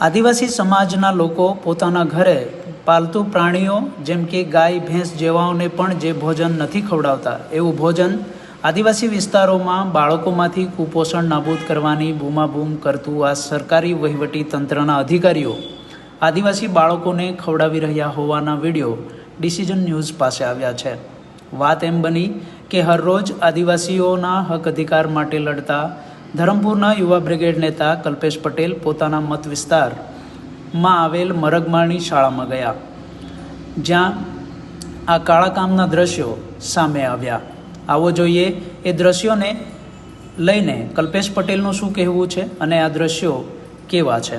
આદિવાસી સમાજના લોકો પોતાના ઘરે પાલતુ પ્રાણીઓ જેમ કે ગાય, ભેંસ, જેવાઓને પણ જે ભોજન નથી ખવડાવતા, એવું ભોજન આદિવાસી વિસ્તારોમાં બાળકોમાંથી કુપોષણ નાબૂદ કરવાની બૂમાબૂમ કરતું આ સરકારી વહીવટી તંત્રના અધિકારીઓ આદિવાસી બાળકોને ખવડાવી રહ્યા હોવાના વીડિયો ડિસિઝન ન્યૂઝ પાસે આવ્યા છે. વાત એમ બની કે હરરોજ આદિવાસીઓના હક અધિકાર માટે લડતા ધરમપુરના યુવા બ્રિગેડ નેતા કલ્પેશ પટેલ પોતાના મત વિસ્તારમાં આવેલ મરગમાળની શાળામાં ગયા, જ્યાં આ કાળા કામના દ્રશ્યો સામે આવ્યા. આવો જોઈએ એ દ્રશ્યોને લઈને કલ્પેશ પટેલનું શું કહેવું છે અને આ દ્રશ્યો કેવા છે?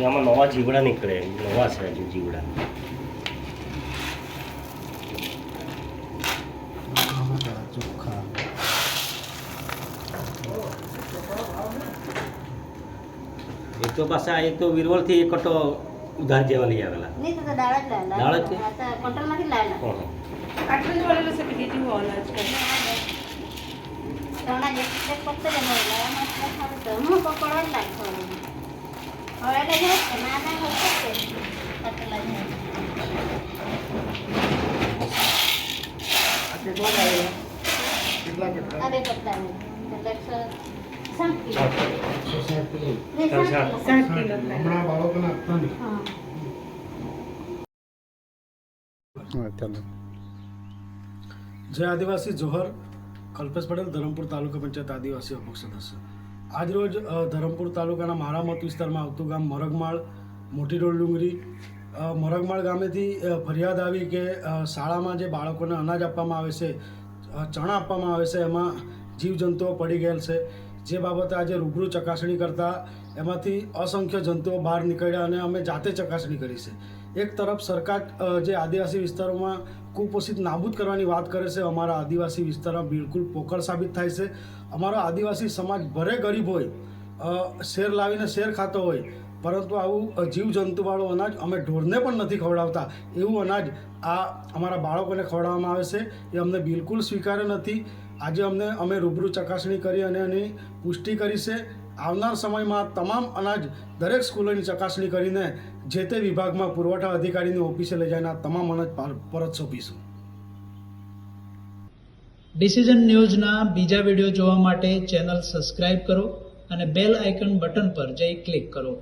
આમાં નવા જીવડા નીકળે નવા છે હજુ જીવડા ચોખ્ખા એક તો પાછા એક તો વિરવળથી એક કટો ગાંજ જેવા લઈ આવેલા નહીં તો દાળ જ લાવેલા દાળ જ કંટ્રોલમાંથી લાવેલા આટલું જ વળેલું છે કે બીજું હોલ જ છે હમણાં જે કેટલા કેટલા આ સાત જય આદિવાસી જોહર કલ્પેશ પટેલ ધરમપુર તાલુકા પંચાયત આદિવાસી અપક્ષ સદસ્ય. આજરોજ ધરમપુર તાલુકાના મારા મત વિસ્તારમાં આવતું ગામ મરગમાળ, મોટી રોડ ડુંગરી મરગમાળ ગામેથી ફરિયાદ આવી કે શાળામાં જે બાળકોને અનાજ આપવામાં આવે છે ચણા આપવામાં આવે છે, એમાં જીવજંતુઓ પડી ગયેલ છે. જે બાબતે આજે રૂબરૂ ચકાસણી કરતા એમાંથી અસંખ્ય જંતુઓ બહાર નીકળ્યા અને અમે જાતે ચકાસણી કરી છે. એક તરફ સરકાર જે આદિવાસી વિસ્તારોમાં કુપોષિત નાબૂદ કરવાની વાત કરે છે, અમારા આદિવાસી વિસ્તારમાં બિલકુલ પોકળ સાબિત થાય છે. અમારો આદિવાસી સમાજ ભરે ગરીબ હોય શેર લાવીને શેર ખાતો હોય પરંતુ આવું જીવજંતુવાળું અનાજ અમે ઢોરને પણ નથી ખવડાવતા. એવું અનાજ આ અમારા બાળકોને ખવડાવવામાં આવે છે. એ અમને બિલકુલ સ્વીકાર્ય નથી. આજે અમને, અમે રૂબરૂ ચકાસણી કરી અને એની પુષ્ટિ કરી છે. આવનાર સમયમાં તમામ અનાજ દરેક સ્કૂલોની ચકાસણી કરીને જે તે વિભાગમાં પુરવઠા અધિકારીની ઓફિસે લઈ જઈને તમામ અનાજ પરત સોંપીશું. ડિસિઝન ન્યૂઝના બીજા વીડિયો જોવા માટે ચેનલ સબસ્ક્રાઇબ કરો અને બેલ આઇકન બટન પર જઈ ક્લિક કરો.